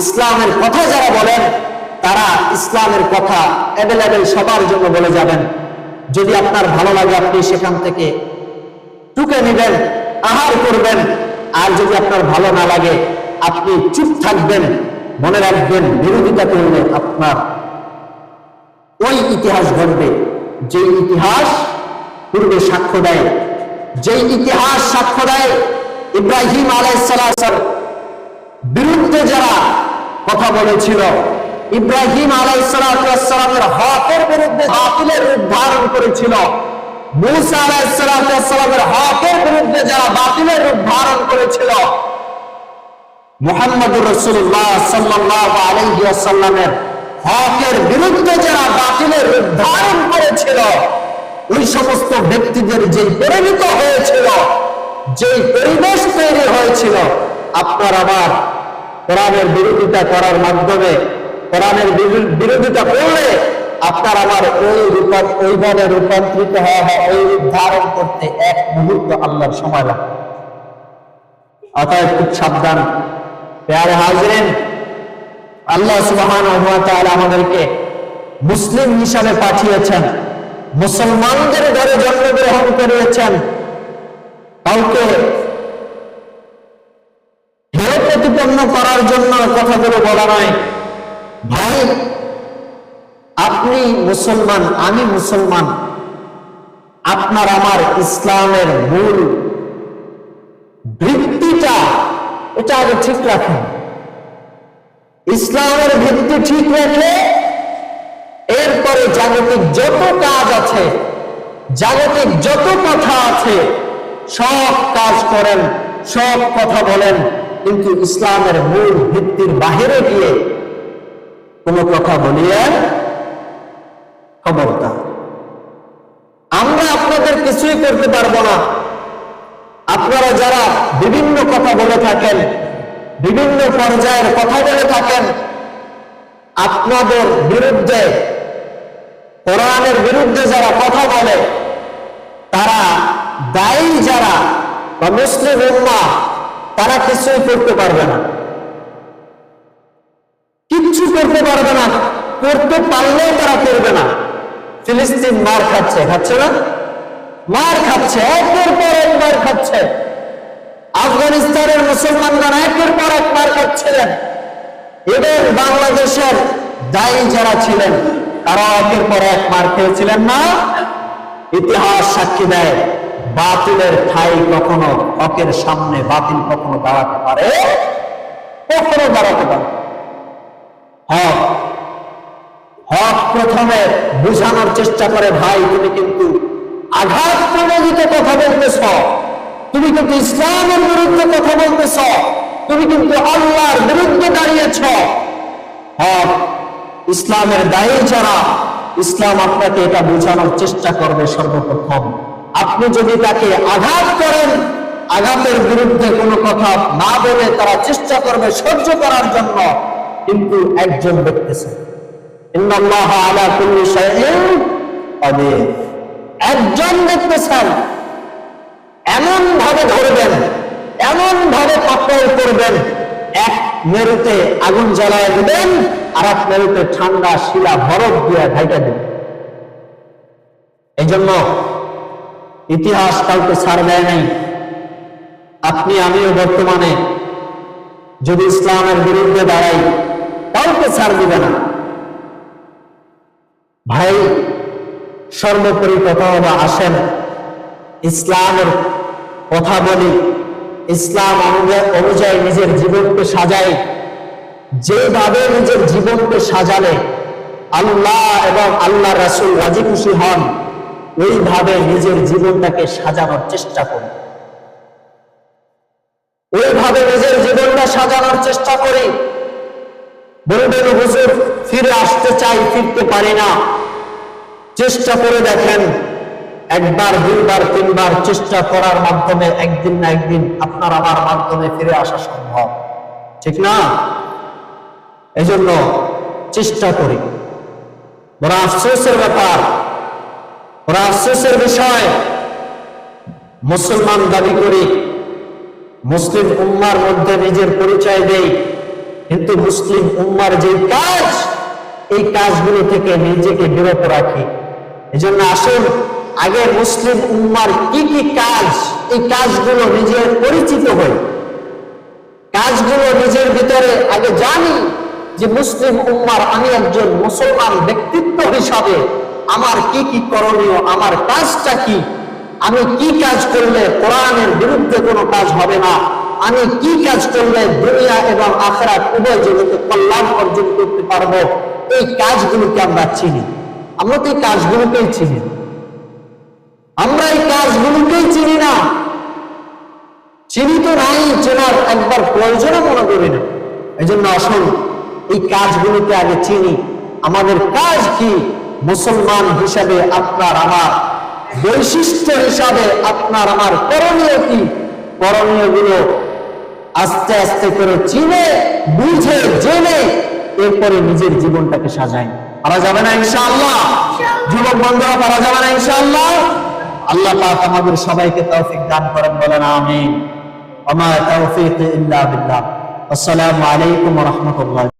ইসলামের কথা যারা বলেন, তারা ইসলামের কথা অ্যাভেলেবেল সবার জন্য বলে যাবেন। যদি আপনার ভালো লাগে, আপনি সেখান থেকে টুকে নেবেন, আহার করবেন। আর যদি আপনার ভালো না লাগে, আপনি চুপ থাকবেন, মনে রাখবেন, বিরোধিতা করলে আপনার ওই ইতিহাস ঘটবে। যে ইতিহাস পূর্বে সাক্ষ্য দেয় যে ইতিহাস সাক্ষ্য দেয়, ইব্রাহিম আলাইসালাম বিরুদ্ধে যারা কথা বলেছিল। ইব্রাহিম আলাইসালামের হকের বিরুদ্ধে বাতিলের রূপ ধারণ করেছিল। মুসা আলাইসালামের হকের বিরুদ্ধে যারা বাতিলের রূপ ধারণ করেছিল, মোহাম্মদুর রসুল্লাহ সাল্লাহ আলহিয়াসাল্লামের হকের বিরুদ্ধে যারা বাতিলের রূপ ধারণ করেছিল, ওই সমস্ত ব্যক্তিদের যে পরিণত হয়েছিল যে পরিবেশ তৈরি হয়েছিল, আপনার আমার কোরআনের বিরোধিতা করার মাধ্যমে, কোরআনের বিরোধিতা করলে আপনার আমার ওই রূপান ওইভাবে রূপান্তরিত হওয়া ওই রূপ ধারণ করতে এক মুহূর্ত আল্লাহর সময় লাগে। অতএব খুব সাবধান। পেয়ারে হাজরেন, আল্লাহ সুবহান আমাদেরকে মুসলিম হিসাবে পাঠিয়েছেন, মুসলমানদের ঘরে জন্মগ্রহণ করিয়েছেন। কাউকে প্রতিপন্ন করার জন্য কথাগুলো বলা নয় ভাই, আপনি মুসলমান, আমি মুসলমান। আপনার আমার ইসলামের মূল ভিত্তিটা, এটা আগে ঠিক রাখেন। ইসলামের ভিত্তি ঠিক রাখলে এরপরে জাগতিক যত কাজ আছে, জাগতিক যত কথা আছে, সব কাজ করেন, সব কথা বলেন। কিন্তু ইসলামের মূল ভিত্তির বাহিরে গিয়ে কোনো কথা বলিয়ে খবরদার আমরা আপনাদের কিছুই করতে পারব না। আপনারা যারা বিভিন্ন কথা বলে থাকেন, বিভিন্ন পর্যায়ের কথা বলে থাকেন, আপনাদের বিরুদ্ধে, কোরআনের বিরুদ্ধে যারা কথা বলে, তারা দায়ী যারা বা মুসলিম উম্মা তারা কিছুই করতে পারবে না। কিচ্ছু করতে পারবে না। করতে পারলেও তারা করবে না। ফিলিস্তিন মার খাচ্ছে খাচ্ছে না? মার খাচ্ছে, একের পর এক মার খাচ্ছে। আফগানিস্তানের মুসলমানরা একের পর এক মার খাচ্ছিলেন। এবং বাংলাদেশের দায়ী যারা ছিলেন তারা একের পর এক মার খেয়েছিলেন না? ইতিহাস সাক্ষী দেয়। বাতিলের ঠাই কখনো হকের সামনে বাতিল কখনো দাঁড়াতে পারে? কখনো দাঁড়াতে পারে। হক। হক প্রথমে বুঝানোর চেষ্টা করে, ভাই, তুমি কিন্তু আঘাত প্রণোদিত কথা বলতেছ। তুমি কিন্তু ইসলামের বিরুদ্ধে কথা বলতেছ। তুমি কিন্তু আল্লাহর বিরুদ্ধে দাঁড়িয়েছ। হক। ইসলামের দায়ী যারা, ইসলাম আপনাকে এটা বোঝানোর চেষ্টা করবে সর্বপ্রথম। আপনি যদি তাকে আঘাত করেন, আঘাতের বিরুদ্ধে কোনো কথা না বলে তারা চেষ্টা করবে সহ্য করার জন্য, কিন্তু একজন দেখতেছে একজন দেখতেছেন এমন ভাবে ধরবেন এমন ভাবে পাকড় করবেন, এক মেরুতে আগুন জ্বালায় দিবেন আর এক মেরুতে ঠান্ডা শিলা বরফ দিয়ে ঢাইকা দিবেন। এই জন্য ইতিহাস কাউকে ছাড় দেয় নাই। আপনি, আমিও বর্তমানে যদি ইসলামের বিরুদ্ধে দাঁড়াই, কাউকে ছাড় দিবে না। ভাই, সর্বোপরি কথা হলো আসেন, ইসলামের কথা বলি। ইসলাম অনুযায়ী অনুযায়ী নিজের জীবনকে সাজাই। যেভাবে নিজের জীবনকে সাজালে আল্লাহ এবং আল্লাহ রাসুল রাজি খুশি হন। ওইভাবে নিজের জীবনটাকে সাজানোর চেষ্টা করি। ওইভাবে নিজের জীবনটা সাজানোর চেষ্টা করি। বলবেন, হুজুর, ফিরে আসতে চাই, ফিরতে পারি না। চেষ্টা করে দেখেন, একবার, দুইবার, তিনবার চেষ্টা করার মাধ্যমে একদিন না একদিন আপনার আমার মাধ্যমে ফিরে আসা সম্ভব। ঠিক না? এজন্য চেষ্টা করি। বড় আফসোসের ব্যাপার। বড় আফসোসের বিষয়। মুসলমান দাবি করি, মুসলিম উম্মার মধ্যে নিজের পরিচয় দেই, কিন্তু মুসলিম উম্মার যে কাজ, এই কাজগুলো থেকে নিজেকে বিরত রাখি। এজন্য আসুন, আগে মুসলিম উম্মার কি কি কাজ, এই কাজগুলো নিজের পরিচিত হই। কাজগুলো নিজের ভিতরে আগে জানি যে মুসলিম উম্মার আমি একজন মুসলমান ব্যক্তিত্ব হিসাবে আমার কি কি করণীয়? আমার কাজটা কি? আমি কি কাজ করলে কোরআনের বিরুদ্ধে কোনো কাজ হবে না? আমি কি কাজ করলে দুনিয়া এবং আখরাত উভয় জগতে কল্যাণ অর্জন করতে পারব? এই কাজগুলোকে আমরা চিনি। আমরা তো এই কাজগুলোকেই চিনি। আমরা এই কাজগুলোকেই চিনি না। চিনি তো নাই, চেনার একবার প্রয়োজনও মনে করি না। এই জন্য আসুন, এই কাজগুলোকে আগে চিনি। আমাদের কাজ কি? মুসলমান হিসাবে আপনার আমার বৈশিষ্ট্য হিসাবে আপনার আমার করণীয় কি? করণীয়গুলো আস্তে আস্তে করে চিনে বুঝে জেনে এরপরে নিজের জীবনটাকে সাজায় পারা যাবে না ইনশাআল্লাহ? যুবক বন্ধুরা পারা যাবে না ইনশাআল্লাহ? আল্লাহ পাক আমাদের সবাইকে তৌফিক দান করেন বলেন আমিন। আমার তৌফিক ইল্লা বিল্লাহ। আসসালামু আলাইকুম ওয়া রাহমাতুল্লাহ।